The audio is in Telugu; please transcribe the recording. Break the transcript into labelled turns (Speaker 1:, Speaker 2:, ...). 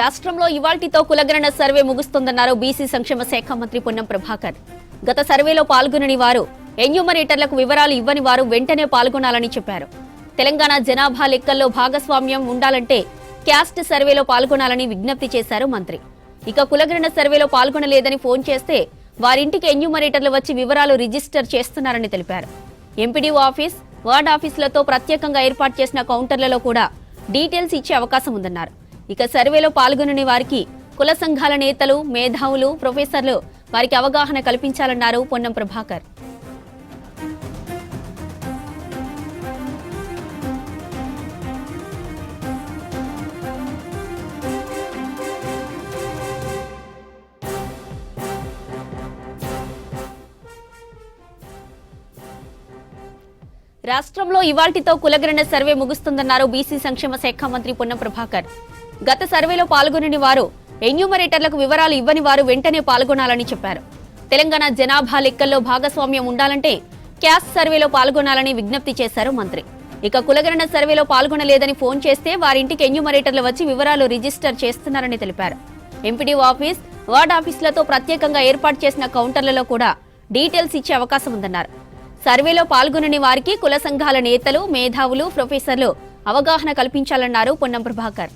Speaker 1: రాష్ట్రంలో ఇవాల్టితో కులగణన సర్వే ముగుస్తుందన్నారు బీసీ సంక్షేమ శాఖ మంత్రి పొన్నం ప్రభాకర్. గత సర్వేలో పాల్గొనని వారు ఎన్యూమరేటర్లకు వివరాలు ఇవ్వని వారు వెంటనే పాల్గొనాలని చెప్పారు. తెలంగాణ జనాభా లెక్కల్లో భాగస్వామ్యం ఉండాలంటే క్యాస్ట్ సర్వేలో పాల్గొనాలని విజ్ఞప్తి చేశారు మంత్రి. ఇక కులగణన సర్వేలో పాల్గొనలేదని ఫోన్ చేస్తే వారింటికి ఎన్యూమరేటర్లు వచ్చి వివరాలు రిజిస్టర్ చేస్తున్నారని తెలిపారు. ఎంపీడీఓ ఆఫీస్ వార్డ్ ఆఫీసులతో ప్రత్యేకంగా ఏర్పాటు చేసిన కౌంటర్లలో కూడా డీటెయిల్స్ ఇచ్చే అవకాశం ఉందన్నారు. ఇక సర్వేలో పాల్గొనని వారికి కుల సంఘాల నేతలు మేధావులు ప్రొఫెసర్లు వారికి అవగాహన కల్పించాలన్నారు పొన్నం ప్రభాకర్. రాష్ట్రంలో ఇవాల్టితో కులగరణ సర్వే ముగుస్తుందన్నారు బీసీ సంక్షేమ శాఖ మంత్రి పొన్నం ప్రభాకర్. గత సర్వేలో పాల్గొనని వారు ఎన్యూమరేటర్లకు వివరాలు ఇవ్వని వారు వెంటనే పాల్గొనాలని చెప్పారు. తెలంగాణ జనాభా లెక్కల్లో భాగస్వామ్యం ఉండాలంటే క్యాస్ట్ సర్వేలో పాల్గొనాలని విజ్ఞప్తి చేశారు మంత్రి. ఇక కులగణన సర్వేలో పాల్గొనలేదని ఫోన్ చేస్తే వారింటికి ఎన్యూమరేటర్లు వచ్చి వివరాలు రిజిస్టర్ చేస్తున్నారని తెలిపారు. ఎంపీడీ ఆఫీస్ వార్డ్ ఆఫీసులతో ప్రత్యేకంగా ఏర్పాటు చేసిన కౌంటర్లలో కూడా డీటెయిల్స్ ఇచ్చే అవకాశం ఉందన్నారు. సర్వేలో పాల్గొనని వారికి కుల సంఘాల నేతలు మేధావులు ప్రొఫెసర్లు అవగాహన కల్పించాలన్నారు పొన్నం ప్రభాకర్.